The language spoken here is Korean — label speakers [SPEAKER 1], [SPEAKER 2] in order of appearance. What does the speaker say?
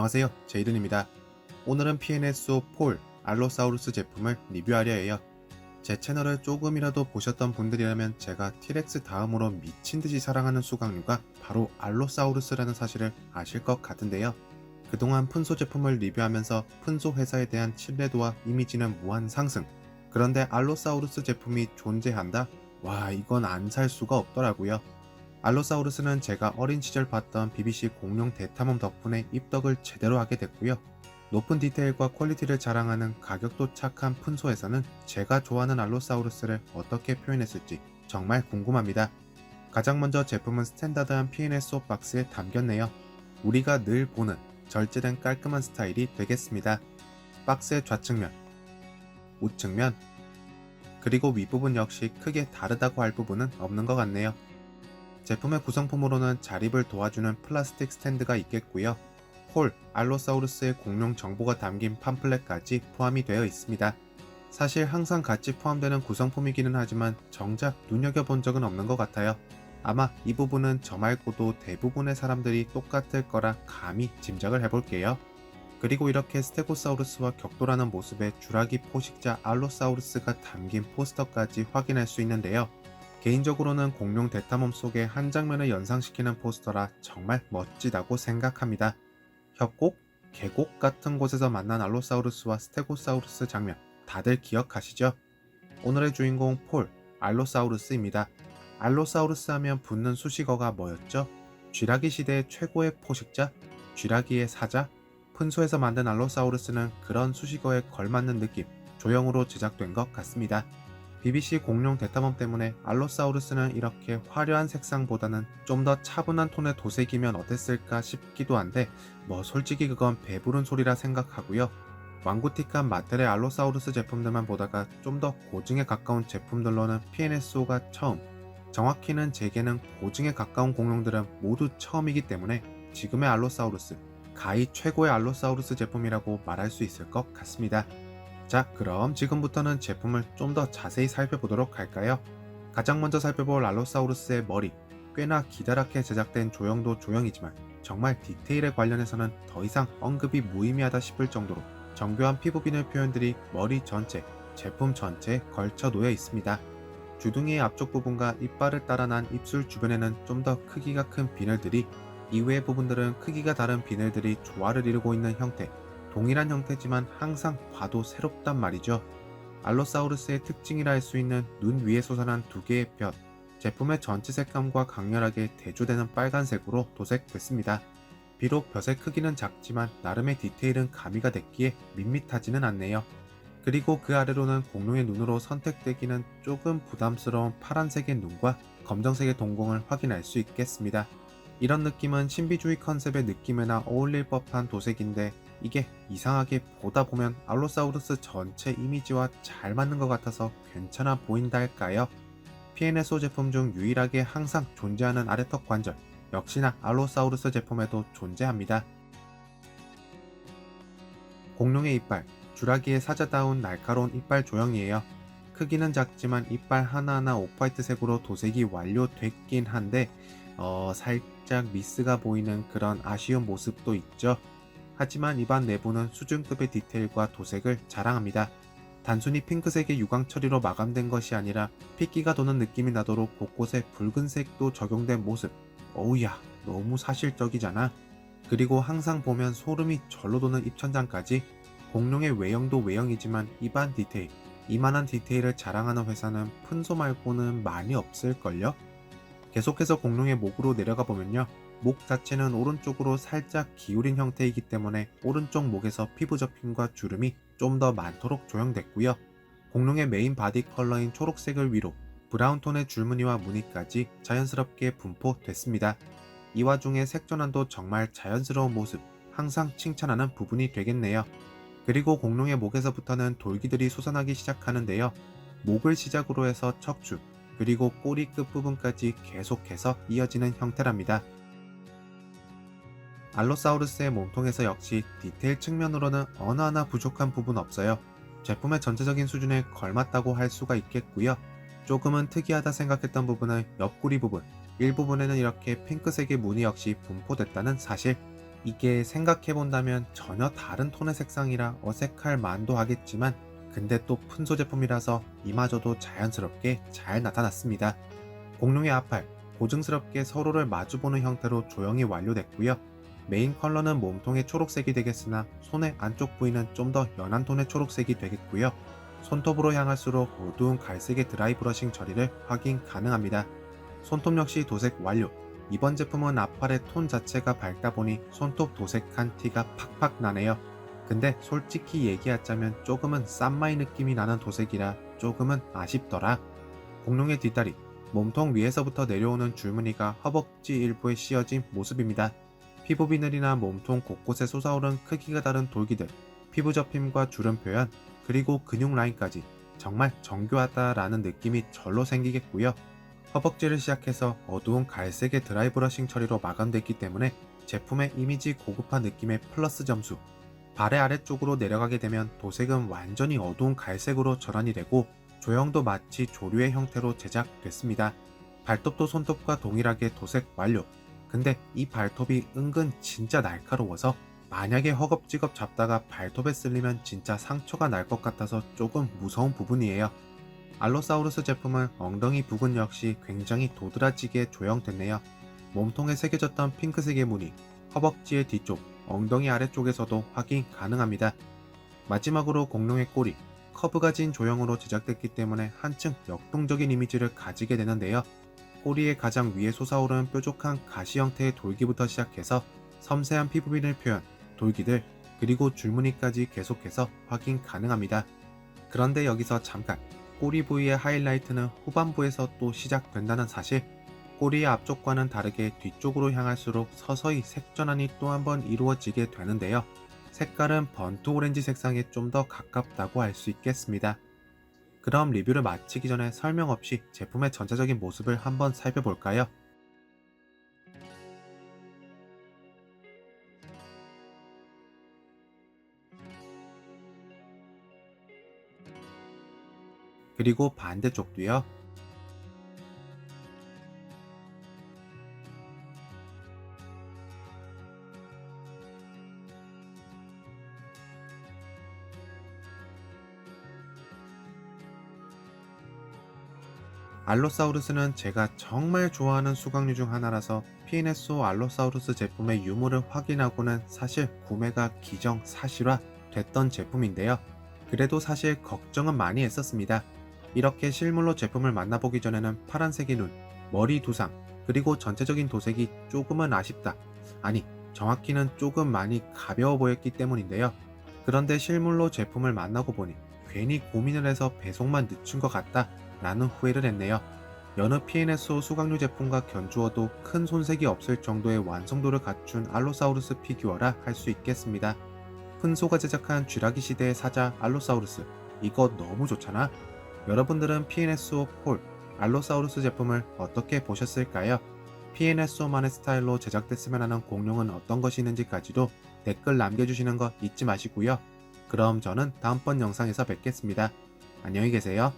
[SPEAKER 1] 안녕하세요. 제이든입니다. 오늘은 PNSO 폴 알로사우루스 제품을 리뷰하려 해요. 제 채널을 조금이라도 보셨던 분들이라면 제가 티렉스 다음으로 미친듯이 사랑하는 수강류가 바로 알로사우루스라는 사실을 아실 것 같은데요. 그동안 푼소 제품을 리뷰하면서 푼소 회사에 대한 신뢰도와 이미지는 무한 상승. 그런데 알로사우루스 제품이 존재한다? 와 이건 안 살 수가 없더라고요 알로사우루스는 제가 어린 시절 봤던 BBC 공룡 대탐험 덕분에 입덕을 제대로 하게 됐고요. 높은 디테일과 퀄리티를 자랑하는 가격도 착한 푼소에서는 제가 좋아하는 알로사우루스를 어떻게 표현했을지 정말 궁금합니다. 가장 먼저 제품은 스탠다드한 P&S 박스에 담겼네요. 우리가 늘 보는 절제된 깔끔한 스타일이 되겠습니다. 박스의 좌측면, 우측면, 그리고 윗부분 역시 크게 다르다고 할 부분은 없는 것 같네요. 제품의 구성품으로는 자립을 도와주는 플라스틱 스탠드가 있겠고요. 폴, 알로사우루스의 공룡 정보가 담긴 팜플렛까지 포함이 되어 있습니다. 사실 항상 같이 포함되는 구성품이기는 하지만 정작 눈여겨본 적은 없는 것 같아요. 아마 이 부분은 저 말고도 대부분의 사람들이 똑같을 거라 감히 짐작을 해볼게요. 그리고 이렇게 스테고사우루스와 격돌하는 모습의 주라기 포식자 알로사우루스가 담긴 포스터까지 확인할 수 있는데요. 개인적으로는 공룡 대탐험 속의 한 장면을 연상시키는 포스터라 정말 멋지다고 생각합니다. 협곡, 계곡 같은 곳에서 만난 알로사우루스와 스테고사우루스 장면 다들 기억하시죠? 오늘의 주인공 폴, 알로사우루스입니다. 알로사우루스 하면 붙는 수식어가 뭐였죠? 쥐라기 시대의 최고의 포식자, 쥐라기의 사자, 푼소에서 만든 알로사우루스는 그런 수식어에 걸맞는 느낌, 조형으로 제작된 것 같습니다. BBC 공룡 대탐험 때문에 알로사우루스는 이렇게 화려한 색상보다는 좀 더 차분한 톤의 도색이면 어땠을까 싶기도 한데 뭐 솔직히 그건 배부른 소리라 생각하고요. 왕구틱한 마텔의 알로사우루스 제품들만 보다가 좀 더 고증에 가까운 제품들로는 PNSO가 처음 정확히는 제게는 고증에 가까운 공룡들은 모두 처음이기 때문에 지금의 알로사우루스 가히 최고의 알로사우루스 제품이라고 말할 수 있을 것 같습니다. 자, 그럼 지금부터는 제품을 좀 더 자세히 살펴보도록 할까요? 가장 먼저 살펴볼 알로사우루스의 머리. 꽤나 기다랗게 제작된 조형도 조형이지만 정말 디테일에 관련해서는 더 이상 언급이 무의미하다 싶을 정도로 정교한 피부 비늘 표현들이 머리 전체, 제품 전체에 걸쳐 놓여 있습니다. 주둥이의 앞쪽 부분과 이빨을 따라 난 입술 주변에는 좀 더 크기가 큰 비늘들이 이외의 부분들은 크기가 다른 비늘들이 조화를 이루고 있는 형태, 동일한 형태지만 항상 봐도 새롭단 말이죠. 알로사우루스의 특징이라 할 수 있는 눈 위에 솟아난 두 개의 뼈, 제품의 전체 색감과 강렬하게 대조되는 빨간색으로 도색됐습니다. 비록 벼의 크기는 작지만 나름의 디테일은 가미가 됐기에 밋밋하지는 않네요. 그리고 그 아래로는 공룡의 눈으로 선택되기는 조금 부담스러운 파란색의 눈과 검정색의 동공을 확인할 수 있겠습니다. 이런 느낌은 신비주의 컨셉의 느낌에나 어울릴 법한 도색인데 이게 이상하게 보다 보면 알로사우루스 전체 이미지와 잘 맞는 것 같아서 괜찮아 보인다 할까요? PNSO 제품 중 유일하게 항상 존재하는 아래턱 관절, 역시나 알로사우루스 제품에도 존재합니다. 공룡의 이빨, 주라기의 사자다운 날카로운 이빨 조형이에요. 크기는 작지만 이빨 하나하나 오프화이트색으로 도색이 완료됐긴 한데 어, 살짝 미스가 보이는 그런 아쉬운 모습도 있죠. 하지만 입안 내부는 수준급의 디테일과 도색을 자랑합니다. 단순히 핑크색의 유광 처리로 마감된 것이 아니라 핏기가 도는 느낌이 나도록 곳곳에 붉은색도 적용된 모습. 어우야, 너무 사실적이잖아. 그리고 항상 보면 소름이 절로 돋는 입천장까지 공룡의 외형도 외형이지만 입안 디테일, 이만한 디테일을 자랑하는 회사는 푼소 말고는 많이 없을걸요? 계속해서 공룡의 목으로 내려가 보면요. 목 자체는 오른쪽으로 살짝 기울인 형태이기 때문에 오른쪽 목에서 피부 접힘과 주름이 좀 더 많도록 조형됐고요. 공룡의 메인 바디 컬러인 초록색을 위로 브라운톤의 줄무늬와 무늬까지 자연스럽게 분포됐습니다. 이 와중에 색전환도 정말 자연스러운 모습, 항상 칭찬하는 부분이 되겠네요. 그리고 공룡의 목에서부터는 돌기들이 솟아나기 시작하는데요. 목을 시작으로 해서 척추, 그리고 꼬리 끝부분까지 계속해서 이어지는 형태랍니다. 알로사우루스의 몸통에서 역시 디테일 측면으로는 어느 하나 부족한 부분 없어요. 제품의 전체적인 수준에 걸맞다고 할 수가 있겠고요. 조금은 특이하다 생각했던 부분은 옆구리 부분, 일부분에는 이렇게 핑크색의 무늬 역시 분포됐다는 사실. 이게 생각해본다면 전혀 다른 톤의 색상이라 어색할 만도 하겠지만 근데 또 푼소 제품이라서 이마저도 자연스럽게 잘 나타났습니다. 공룡의 앞팔 고증스럽게 서로를 마주보는 형태로 조형이 완료됐고요. 메인 컬러는 몸통의 초록색이 되겠으나 손의 안쪽 부위는 좀 더 연한 톤의 초록색이 되겠고요. 손톱으로 향할수록 어두운 갈색의 드라이 브러싱 처리를 확인 가능합니다. 손톱 역시 도색 완료. 이번 제품은 앞팔의 톤 자체가 밝다 보니 손톱 도색한 티가 팍팍 나네요. 근데 솔직히 얘기하자면 조금은 쌈마이 느낌이 나는 도색이라 조금은 아쉽더라. 공룡의 뒷다리, 몸통 위에서부터 내려오는 줄무늬가 허벅지 일부에 씌어진 모습입니다. 피부 비늘이나 몸통 곳곳에 솟아오른 크기가 다른 돌기들, 피부 접힘과 주름 표현, 그리고 근육 라인까지 정말 정교하다라는 느낌이 절로 생기겠고요. 허벅지를 시작해서 어두운 갈색의 드라이 브러싱 처리로 마감됐기 때문에 제품의 이미지 고급화 느낌의 플러스 점수. 발의 아래쪽으로 내려가게 되면 도색은 완전히 어두운 갈색으로 전환이 되고 조형도 마치 조류의 형태로 제작됐습니다. 발톱도 손톱과 동일하게 도색 완료. 근데 이 발톱이 은근 진짜 날카로워서 만약에 허겁지겁 잡다가 발톱에 쓸리면 진짜 상처가 날 것 같아서 조금 무서운 부분이에요. 알로사우루스 제품은 엉덩이 부분 역시 굉장히 도드라지게 조형됐네요. 몸통에 새겨졌던 핑크색의 무늬, 허벅지의 뒤쪽, 엉덩이 아래쪽에서도 확인 가능합니다. 마지막으로 공룡의 꼬리, 커브가 진 조형으로 제작됐기 때문에 한층 역동적인 이미지를 가지게 되는데요. 꼬리의 가장 위에 솟아오르는 뾰족한 가시 형태의 돌기부터 시작해서 섬세한 피부빈을 표현, 돌기들, 그리고 줄무늬까지 계속해서 확인 가능합니다. 그런데 여기서 잠깐 꼬리 부위의 하이라이트는 후반부에서 또 시작된다는 사실 꼬리의 앞쪽과는 다르게 뒤쪽으로 향할수록 서서히 색전환이 또 한 번 이루어지게 되는데요. 색깔은 번트 오렌지 색상에 좀 더 가깝다고 할 수 있겠습니다. 그럼 리뷰를 마치기 전에 설명 없이 제품의 전체적인 모습을 한번 살펴볼까요? 그리고 반대쪽도요. 알로사우루스는 제가 정말 좋아하는 수강류 중 하나라서 PNSO 알로사우루스 제품의 유무를 확인하고는 사실 구매가 기정 사실화 됐던 제품인데요. 그래도 사실 걱정은 많이 했었습니다. 이렇게 실물로 제품을 만나보기 전에는 파란색의 눈, 머리 두상, 그리고 전체적인 도색이 조금은 아쉽다. 아니, 정확히는 조금 많이 가벼워 보였기 때문인데요. 그런데 실물로 제품을 만나고 보니 괜히 고민을 해서 배송만 늦춘 것 같다 라는 후회를 했네요. 여느 PNSO 수강류 제품과 견주어도 큰 손색이 없을 정도의 완성도를 갖춘 알로사우루스 피규어라 할 수 있겠습니다. 푼소가 제작한 쥐라기 시대의 사자 알로사우루스 이거 너무 좋잖아. 여러분들은 PNSO 폴 알로사우루스 제품을 어떻게 보셨을까요? PNSO만의 스타일로 제작됐으면 하는 공룡은 어떤 것이 있는지까지도 댓글 남겨주시는 거 잊지 마시고요. 그럼 저는 다음번 영상에서 뵙겠습니다. 안녕히 계세요.